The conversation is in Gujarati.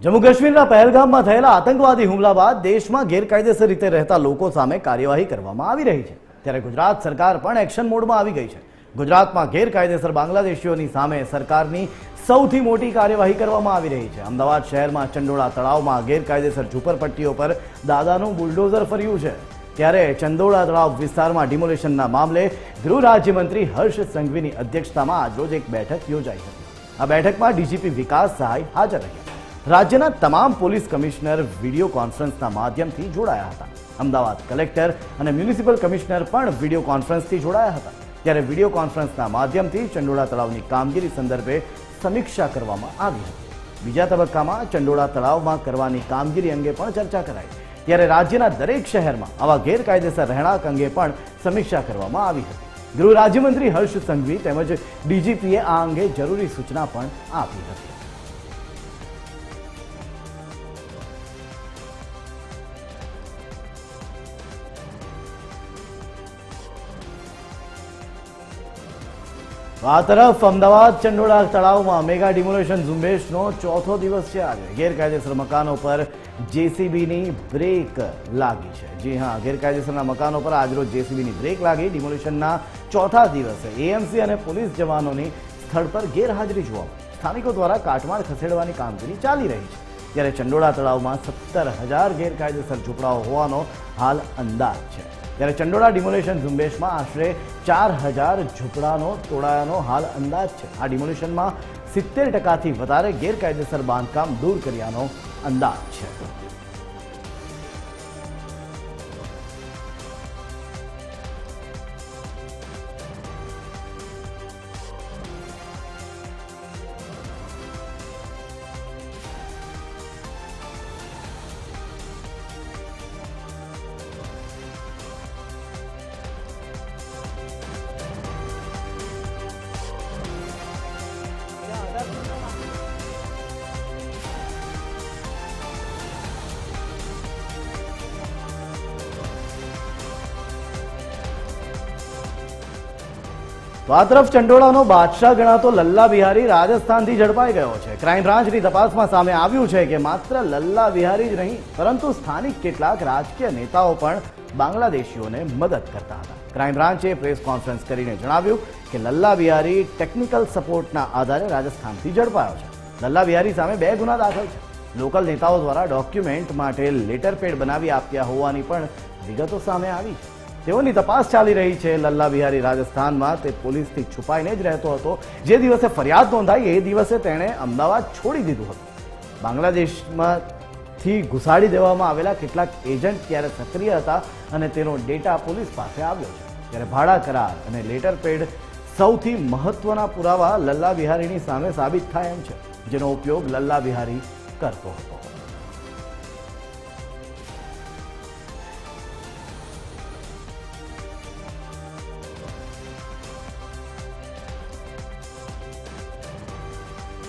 જમ્મુ કાશ્મીરના પહેલગામમાં થયેલા આતંકવાદી હુમલા બાદ દેશમાં ગેરકાયદેસર રીતે રહેતા લોકો સામે કાર્યવાહી કરવામાં આવી રહી છે. ત્યારે ગુજરાત સરકાર પણ એક્શન મોડમાં આવી ગઈ છે. ગુજરાતમાં ગેરકાયદેસર બાંગ્લાદેશીઓની સામે સરકારની સૌથી મોટી કાર્યવાહી કરવામાં આવી રહી છે. અમદાવાદ શહેરમાં ચંડોળા તળાવમાં ગેરકાયદેસર ઝૂંપડપટ્ટીઓ પર દાદાનું બુલડોઝર ફર્યું છે. ત્યારે ચંદોળા તળાવ વિસ્તારમાં ડિમોલેશનના મામલે ગૃહ રાજ્યમંત્રી હર્ષ સંઘવીની અધ્યક્ષતામાં આજરોજ એક બેઠક યોજાઈ હતી. આ બેઠકમાં ડીજીપી વિકાસ સહાય હાજર રહ્યા રાજ્યના તમામ પોલીસ કમિશનર વીડિયો કોન્ફરન્સના માધ્યમથી જોડાયા હતા. અમદાવાદ કલેક્ટર અને મ્યુનિસિપલ કમિશનર પણ વીડિયો કોન્ફરન્સથી જોડાયા હતા. ત્યારે વીડિયો કોન્ફરન્સના માધ્યમથી ચંડોળા તળાવની કામગીરી સંદર્ભે સમીક્ષા કરવામાં આવી હતી. બીજા તબક્કામાં ચંડોળા તળાવમાં કરવાની કામગીરી અંગે પણ ચર્ચા કરાઈ. ત્યારે રાજ્યના દરેક શહેરમાં આવા ગેરકાયદેસર રહેણાંક અંગે પણ સમીક્ષા કરવામાં આવી હતી. ગૃહ રાજ્યમંત્રી હર્ષ સંઘવી તેમજ ડીજીપીએ આ અંગે જરૂરી સૂચના પણ આપી હતી. આ તરફ અમદાવાદ ચંડોળા તળાવમાં મેગા ડિમોલેશન ઝુંબેશનો ચોથો દિવસ છે આજે. ગેરકાયદેસર મકાનો પર જેસીબીની બ્રેક લાગી છે. જી હા, ગેરકાયદેસરના મકાનો પર આજરોજ જેસીબીની બ્રેક લાગી. ડિમોલેશનના ચોથા દિવસે એએમસી અને પોલીસ જવાનોની સ્થળ પર ગેરહાજરી જોવા. સ્થાનિકો દ્વારા કાટમાળ ખસેડવાની કામગીરી ચાલી રહી છે. ત્યારે ચંડોળા તળાવમાં સત્તર હજાર ગેરકાયદેસર ઝૂંપડાઓ હોવાનો હાલ અંદાજ છે. ત્યારે ચંડોળા ડિમોલેશન ઝુંબેશમાં આશરે ચાર હજાર ઝૂંપડાનો તોડાયાનો હાલ અંદાજ છે. આ ડિમોલેશનમાં સિત્તેર ટકાથી વધારે ગેરકાયદેસર બાંધકામ દૂર કર્યાનો અંદાજ છે. તો આ તરફ ચંડોળાનો બાદશાહ ગણાતો લલ્લા બિહારી રાજસ્થાનથી ઝડપાઈ ગયો છે. ક્રાઇમ બ્રાન્ચની તપાસમાં સામે આવ્યું છે કે માત્ર લલ્લા બિહારી જ નહીં, પરંતુ સ્થાનિક કેટલાક રાજકીય નેતાઓ પણ બાંગ્લાદેશીઓને મદદ કરતા હતા. ક્રાઇમ બ્રાન્ચે પ્રેસ કોન્ફરન્સ કરીને જણાવ્યું કે લલ્લા બિહારી ટેકનિકલ સપોર્ટના આધારે રાજસ્થાનથી ઝડપાયો છે. લલ્લા બિહારી સામે બે ગુના દાખલ છે. લોકલ નેતાઓ દ્વારા ડોક્યુમેન્ટ માટે લેટર પેડ બનાવી આપ્યા હોવાની પણ વિગતો સામે આવી છે. તેઓની તપાસ ચાલી રહી છે લલ્લા બિહારી રાજસ્થાનમાં. તે પોલીસથી છુપાઈને જ રહેતો હતો. જે દિવસે ફરિયાદ નોંધાઈ, એ દિવસે તેણે અમદાવાદ છોડી દીધું હતું. બાંગ્લાદેશમાંથી ઘુસાડી દેવામાં આવેલા કેટલાક એજન્ટ ત્યારે સક્રિય હતા અને તેનો ડેટા પોલીસ પાસે આવ્યો છે. ત્યારે ભાડા કરાર અને લેટર પેડ સૌથી મહત્વના પુરાવા લલ્લા બિહારીની સામે સાબિત થાય એમ છે, જેનો ઉપયોગ લલ્લા બિહારી કરતો હતો.